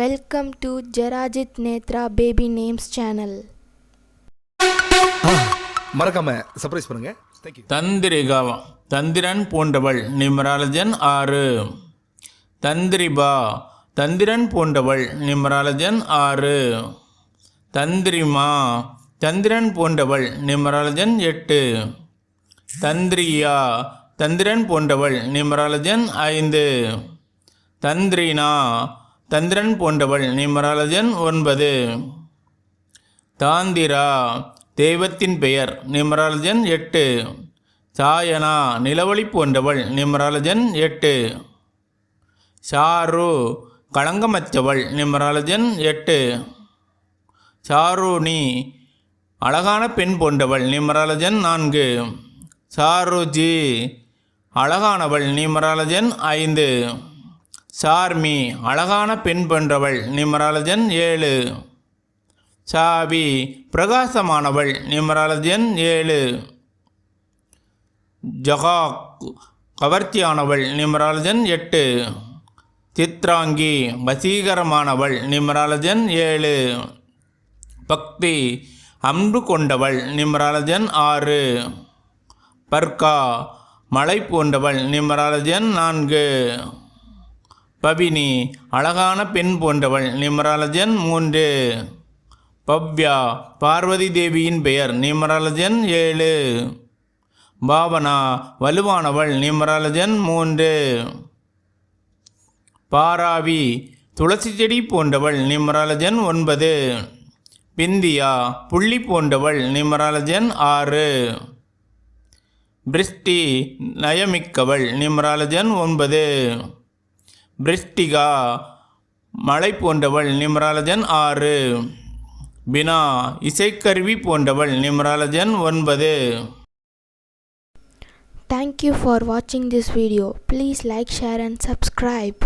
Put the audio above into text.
Welcome to Jarajit Netra Baby Names channel. மறக்காம surprise பண்ணுங்க. Thank you Tantrika தந்திரன் போன்றவள் நிமராலஜன் ஆறு. தந்திரிபா தந்திரன் போன்றவள் நிமராலஜன் ஆறு. தந்திரிமா தந்திரன் போன்றவள் நிமராலஜன் எட்டு. தந்திரியா தந்திரன் போன்றவள் நிமராலஜன் ஐந்து. தந்திரினா தந்திரன் போன்றவள் நிமராலஜன் ஒன்பது. தாந்திரா தெய்வத்தின் பெயர் நிமராலஜன் எட்டு. சாயனா நிலவொளி போன்றவள் நிமராலஜன் எட்டு. ஷாரு களங்கமற்றவள் நிமராலஜன் எட்டு. சாருணி அழகான பெண் போன்றவள் நிமராலஜன் நான்கு. சாருஜி அழகானவள் நிமராலஜன் ஐந்து. சார்மி அழகான பெண் போன்றவள் நிமராலஜன் ஏழு. சாவி பிரகாசமானவள் நிமராலஜன் ஏழு. ஜகாக் கவர்ச்சியானவள் நிமராலஜன் எட்டு. சித்ராங்கி வசீகரமானவள் நிமராலஜன் ஏழு. பக்தி அன்பு கொண்டவள் நிமராலஜன் ஆறு. பர்கா மலை போன்றவள் நிமராலஜன் நான்கு. பபினி அழகான பெண் போன்றவள். நிமராலஜன் மூன்று. பவ்யா பார்வதி தேவியின் பெயர். நிமராலஜன் ஏழு. பாவனா வலுவானவள். நிமராலஜன் மூன்று. பாராவி துளசி செடி போன்றவள். நிமராலஜன் ஒன்பது. பிந்தியா புள்ளி போன்றவள். நிமராலஜன் ஆறு. பிரிஸ்டி நயமிக்கவள். நிமராலஜன் ஒன்பது. பிரிஸ்டிகா மலை போன்றவள் நிம்ராலஜன் ஆறு பினா இசைக்கருவி போன்றவள் நிம்ராலஜன் ஒன்பது தேங்க்யூ ஃபார் வாட்சிங் this video please like share and subscribe